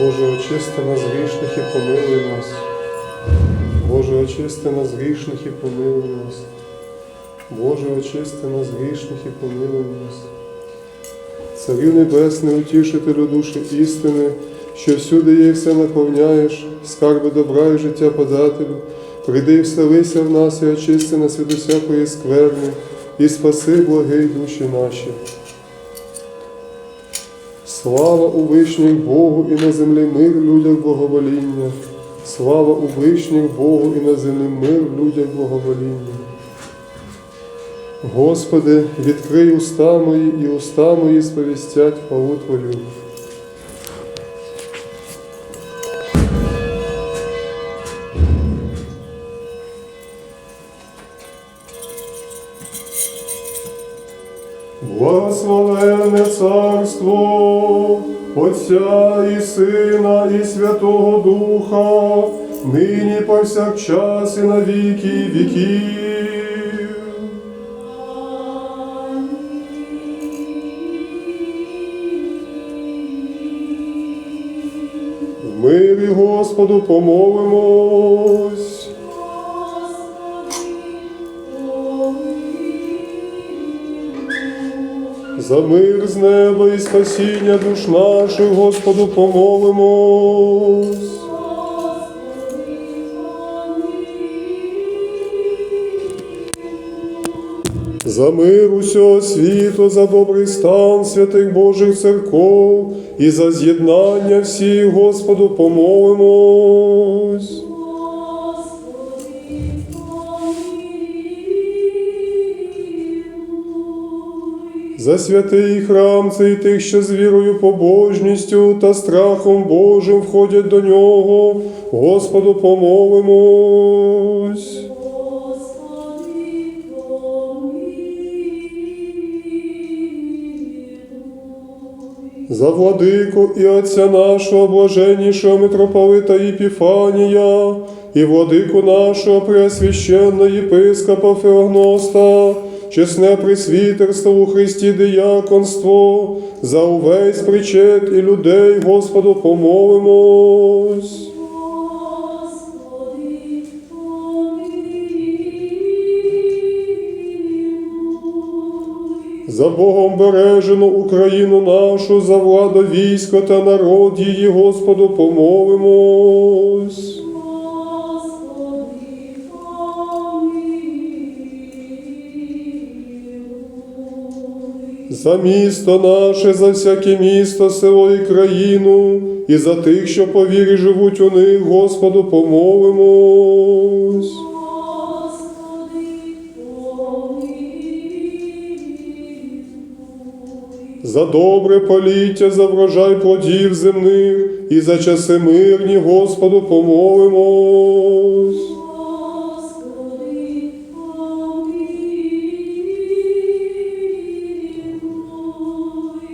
Боже, очисти нас грішних і помилуй нас. Боже, очисти нас грішних і помилуй нас. Боже, очисти нас грішних і помилуй нас. Царю Небесний, утішителю душі істини, що всюди є і все наповняєш, скарби добра і життя подателю, прийди і вселися в нас і очисти нас від усякої скверни, і спаси благий душі наші. Слава у вишніх Богу і на землі мир людях благовоління. Слава у вишніх Богу і на землі мир людях благовоління. Господи, відкрий уста мої і уста мої сповістять хвалу Твою. Благословенне царство Отця і Сина, і Святого Духа, нині повсякчас і на віки віків. В мирі Господу помолимось. За мир з неба і спасіння душ наших, Господу помолимось. За мир усього світу, за добрий стан святих Божих церков і за з'єднання всіх, Господу помолимось. За святий храм цей тих, що з вірою, побожністю та страхом Божим входять до нього, Господу помолимось. За владику і отця нашого блаженнішого митрополита Єпіфанія, і владику нашого преосвященного єпископа Феогноста, чесне присвітерство у Христі дияконство, за увесь причет і людей Господу помолимось. За Богом бережену Україну нашу, за владу військо та народ її, Господу помолимось. За місто наше, за всяке місто, село і країну, і за тих, що по вірі живуть у них, Господу помолимось. За добре поліття, за врожай плодів земних і за часи мирні, Господу помолимось.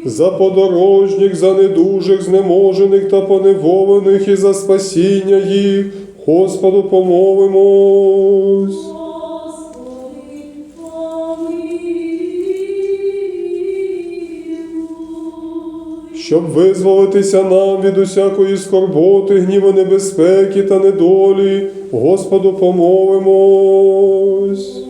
За подорожніх, за недужих, знеможених та поневолених і за спасіння їх, Господу помолимось. щоб визволитися нам від усякої скорботи, гніву небезпеки та недолі, Господу помолимось.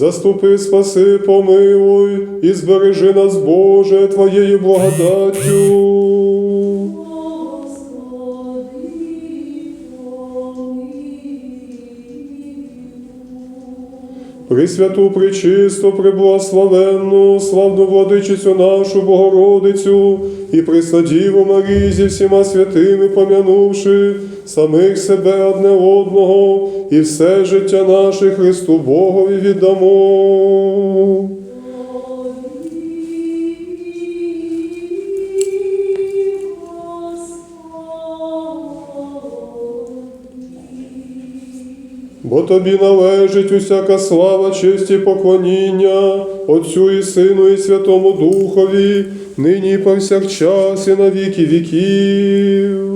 Заступи, спаси, помилуй і збережи нас, Боже, Твоєю благодаттю. Пресвяту, пречисту, преблагословенну, славну владичицю нашу Богородицю і Пресладіву Марії зі всіма святими помянувши самих себе одне одного і все життя наше Христу Богові віддамо. Бо тобі належить усяка слава, честь і поклоніння Отцю і Сину, і Святому Духові, нині і повсякчас, і на віки віків.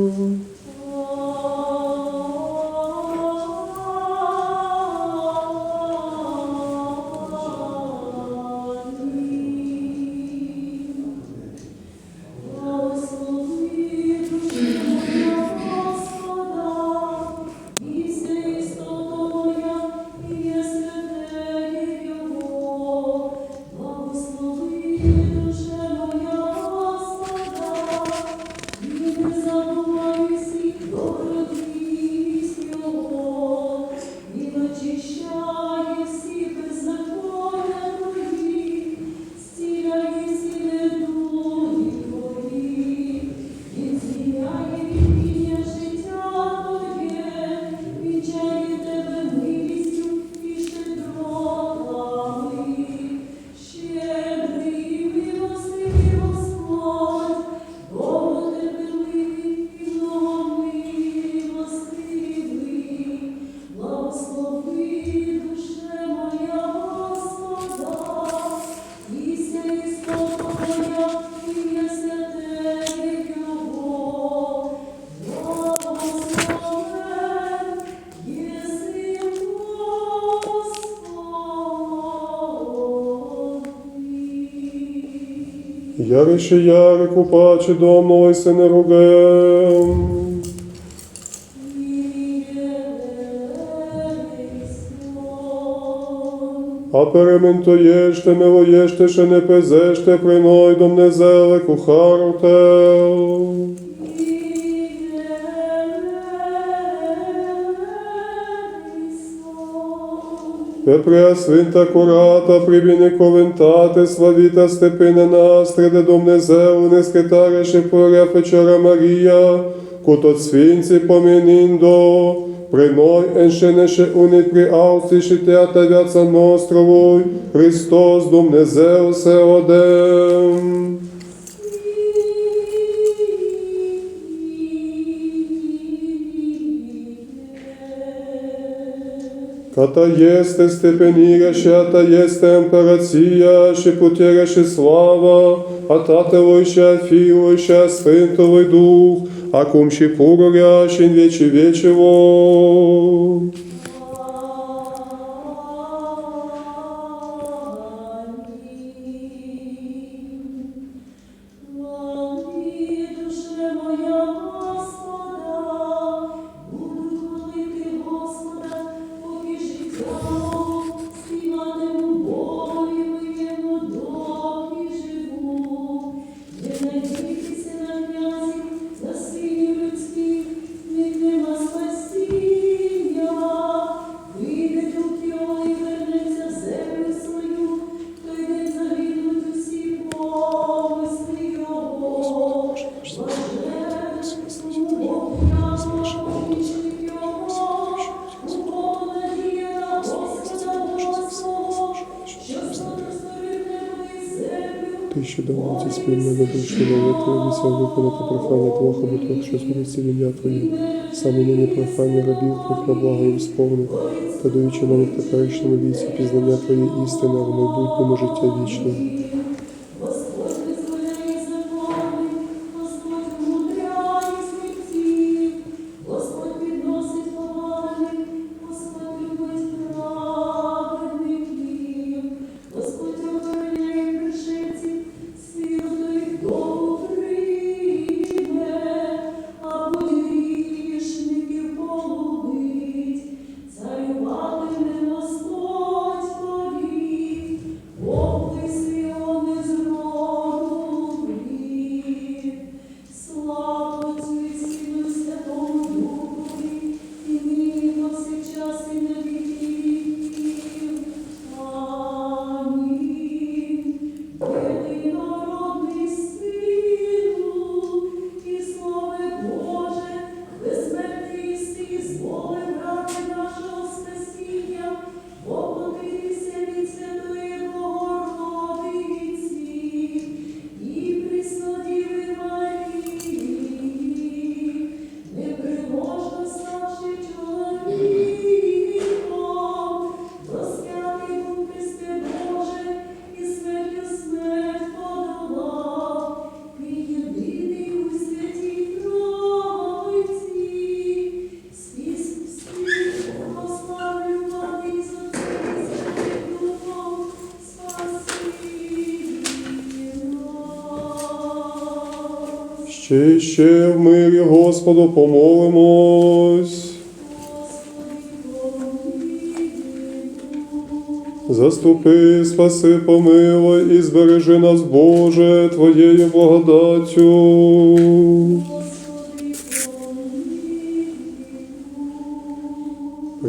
Ярише ярику паче домой се не ругем. А перементо єште, мило єште, ще не пезеште, принойдом не зеле кухаруте. Пепря свинта курата, прибіни ковентати, славіта степине настриде дом незелу, не скитареше поря печора Марія, куто цвінці помініндо, приной еншенеше унит при аусті шитята вяца ностровой, Христос дом незел се одем. Ката єсте степеніряща, та єсте емперація, ще потеряше слава, а тателойща, a свинтовий дух, а кум ще пурорящин вічі вічево. Молі Ти що давно ці спільно прийшли молити, обіцяв виконати прохання Твого, бо Твого, що згодиться в ім'я Твоє. Саме нині прохання рабів Твоїх на благо їм сповни, та даючи нам в теперішньому віці пізнання Твоєї істини, в майбутньому життя вічне. Й ще в мирі Господу помолимось. Заступи, спаси, помилуй і збережи нас, Боже, Твоєю благодаттю.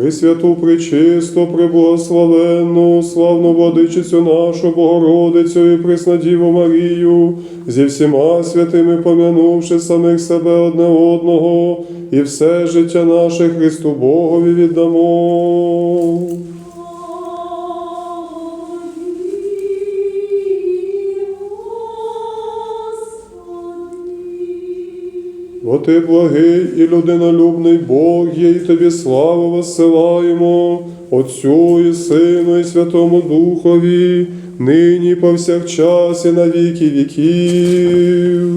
Пресвяту, пречисту, преблагословенну, славну владичицю нашу Богородицю і Преснодіву Марію, зі всіма святими помянувши самих себе одне одного, і все життя наше Христу Богові віддамо. Бо ти благий і людинолюбний Бог є, і тобі славу воссилаємо, Отцю і Сину, і Святому Духові, нині повсякчас і на віки віків.